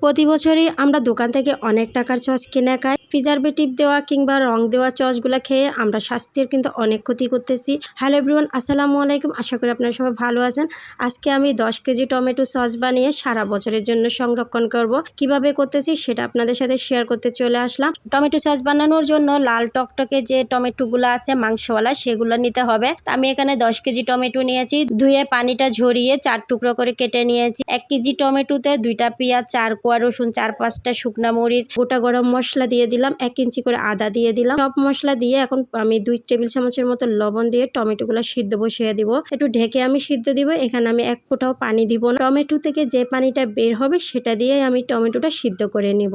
প্রতি বছরই আমরা দোকান থেকে অনেক টাকার চস কেনা খাই। প্রিজারভেটিভ দেওয়া কিংবা রং দেওয়া চচগুলো খেয়ে আমরা স্বাস্থ্যের কিন্তু অনেক ক্ষতি করতেছি। হ্যালো এভরিওয়ান আসসালামু আলাইকুম। আশা করি আপনারা সবাই ভালো আছেন। আজকে আমি দশ কেজি টমেটো সস বানিয়ে সারা বছরের জন্য সংরক্ষণ করব। কীভাবে করতেছি সেটা আপনাদের সাথে শেয়ার করতে চলে আসলাম। টমেটো সস বানানোর জন্য লাল টকটকে যে টমেটোগুলো আছে, মাংসওয়ালা, সেগুলো নিতে হবে। আমি এখানে দশ কেজি টমেটো নিয়েছি। ধুয়ে পানিটা ঝরিয়ে চার টুকরো করে কেটে নিয়েছি। এক কেজি টমেটোতে দুইটা পেঁয়াজ, চার কোয়া রসুন, চার পাঁচটা শুকনা মরিচ, গোটা গরম মশলা দিয়ে এক ইঞ্চি করে আদা দিয়ে দিলাম। সব মশলা দিয়ে এখন আমি দুই টেবিল চামচের মতো লবণ দিয়ে টমেটোগুলো সিদ্ধ বসিয়ে দিব। একটু ঢেকে আমি সিদ্ধ দিব, এখানে আমি এক ফোঁটাও পানি দিব না। টমেটো থেকে যে পানিটা বের হবে, সেটা দিয়ে আমি টমেটোটা সিদ্ধ করে নিব।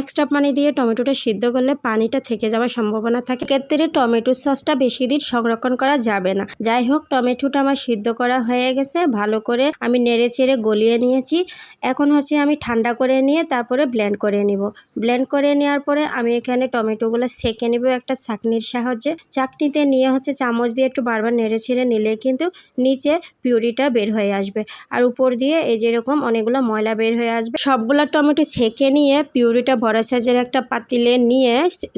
এক্সট্রা পানি দিয়ে টমেটোটা সিদ্ধ করলে পানিটা থেকে যাওয়ার সম্ভাবনা থাকে। ক্ষেত্রে টমেটো সসটা বেশি দিন সংরক্ষণ করা যাবে না। যাই হোক, টমেটোটা আমার সিদ্ধ করা হয়ে গেছে। ভালো করে আমি নেড়ে চেড়ে গলিয়ে নিয়েছি। এখন হচ্ছে আমি ঠান্ডা করে নিয়ে তারপরে ব্লেন্ড করে নিব। ব্লেন্ড করে নেওয়ার পরে আমি এখানে টমেটোগুলো সেকে নিব একটা চাকনির সাহায্যে। চাকনিতে নিয়ে হচ্ছে চামচ দিয়ে একটু বারবার নেড়ে ছেড়ে নিলে কিন্তু নিচে পিউরিটা বের হয়ে আসবে। আর উপর দিয়ে এই যেরকম অনেকগুলো ময়লা বের হয়ে আসবে। সবগুলো টমেটো ছেঁকে নিয়ে পিউরিটা বড় সাইজের একটা পাতিলে নিয়ে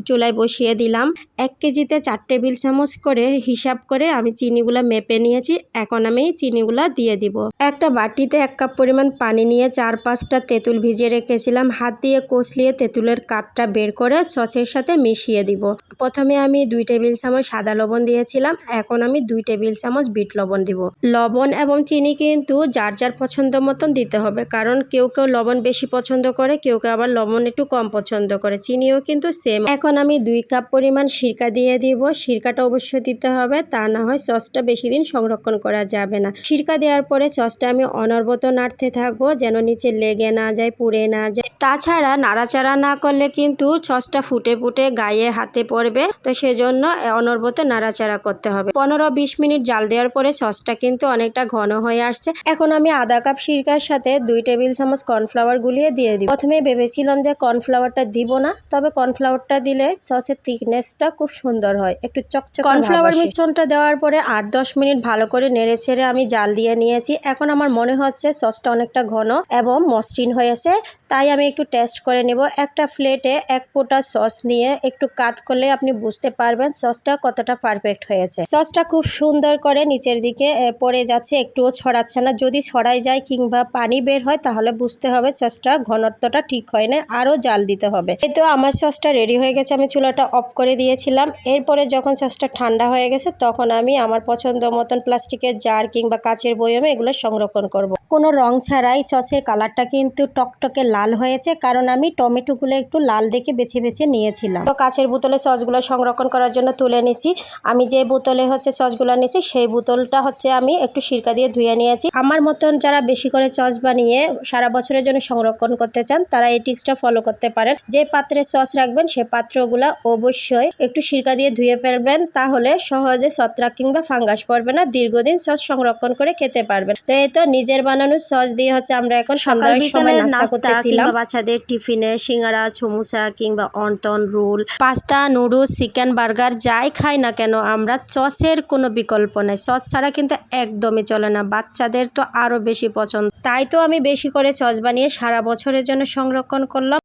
চুলায় বসিয়ে দিলাম। এক কেজিতে চার টেবিল চামচ করে হিসাব করে আমি চিনিগুলো মেপে নিয়েছি। এখন আমি চিনিগুলো দিয়ে দিব। একটা বাটিতে এক কাপ পরিমাণ পানি নিয়ে চার পাঁচটা তেঁতুল ভিজিয়ে রেখেছিলাম। হাত দিয়ে কষলিয়ে তেঁতুলের কাঠটা বের করে সসের সাথে মিশিয়ে দিব। প্রথমে আমি দুই টেবিল চামচ সাদা লবণ দিয়েছিলাম। এখন আমি দুই টেবিল চামচ বিট লবণ দিব। লবণ এবং চিনি কিন্তু যার যার পছন্দ মতন দিতে হবে। কারণ কেউ কেউ লবণ বেশি পছন্দ করে, কেউ কেউ আবার লবণ একটু কম পছন্দ করে, চিনিও কিন্তু সেম এখন আমি দুই কাপ পরিমাণ সিরকা দিয়ে দিব। সিরকাটা অবশ্যই দিতে হবে, তা না হয় সসটা বেশি দিন সংরক্ষণ করা যাবে না। সিরকা দেওয়ার পরে সসটা আমি অনর্বত নাড়তে থাকব, যেন নিচে লেগে না যায়, পুড়ে না যায়। তাছাড়া নাড়াচাড়া না করলে কিন্তু সসটা ফুটে ফুটে গায়ে হাতে পড়বে। তো সেজন্য অনর্বত নাড়াচাড়া করতে হবে। পনেরো বিশ মিনিট জাল দেওয়ার পরে সসটা কিন্তু অনেকটা ঘন হয়ে আসছে। এখন আমি আধা কাপ সিরকার সাথে দুই টেবিল চামচ কর্নফ্লাওয়ার গুলিয়ে দিয়ে দিই প্রথমে ভেবেছিলাম যে কর্নফ্লাওয়ারটা দিব না তবে কর্নফ্লাওয়ারটা দিলে সসের থিকনেসটা খুব সুন্দর হয় একটু চকচক কর্নফ্লাওয়ার মিশ্রণটা দেওয়ার পরে আট দশ মিনিট ভালো করে নেড়ে ছেড়ে আমি জাল দিয়ে নিয়েছি। এখন আমার মনে হচ্ছে সসটা অনেকটা ঘন এবং মসৃণ হয়েছে তাই আমি একটু টেস্ট করে নেব। একটা প্লেটে এক ফোঁটা সস নিয়ে একটু কাত করলে আপনি বুঝতে পারবেন সসটা কতটা পারফেক্ট হয়েছে। সসটা খুব সুন্দর করে নিচের দিকে পড়ে যাচ্ছে, একটুও ছড়াচ্ছে না। যদি ছড়াই যায় কিংবা পানি বের হয়, তাহলে বুঝতে হবে সসটা ঘনত্বটা ঠিক হয় না, আরও জাল দিতে হবে। এই তো আমার সসটা রেডি হয়ে গেছে, আমি চুলাটা অফ করে দিয়েছিলাম। এরপরে যখন সসটা ঠান্ডা হয়ে গেছে, তখন আমি আমার পছন্দ মতন প্লাস্টিকের জার কিংবা কাচের বয়মে এগুলো সংরক্ষণ করব। কোনো রং ছাড়াই সসের কালারটা কিন্তু টকটকে লাল হয়েছে, কারণ আমি টমেটোগুলো একটু লাল দেখে বেছে বেছে নিয়েছিলাম। তো কাচের বোতলে সসগুলো সংরক্ষণ করার জন্য তুলে নিছি। আমি যে বোতলে হচ্ছে সসগুলো নিয়েছি সেই বোতলটা হচ্ছে আমি একটু সিরকা দিয়ে ধুয়ে নিয়েছি। আমার মতন যারা বেশি করে সস বানিয়ে সারা বছরের জন্য সংরক্ষণ করতে চান, তারা এই টিক্সটা ফলো করতে পারেন। যে পাত্রে সস রাখবেন, সে পাত্রগুলা অবশ্যই একটু সিরকা দিয়ে ধুয়ে ফেলবেন, তাহলে সহজে ছত্রাক কিংবা ফাঙ্গাস পড়বে না, দীর্ঘদিন সস সংরক্ষণ করে খেতে পারবেন। তো এই তো নিজের বানানো সস দিয়ে হচ্ছে আমরা এখন সকাল সময় নাস্তা কিংবা বাচ্চাদের টিফিনে সিঙ্গারা সমুসা কিংবা wonton roll pasta noodles chicken burger যাই খাই না কেন আমরা সসের কোনো বিকল্প নাই। সস ছাড়া কিন্তু একদমই চলে না। বাচ্চাদের তো আরও বেশি পছন্দ। তাই তো আমি বেশি করে সস বানিয়ে সারা বছরের জন্য সংরক্ষণ করলাম।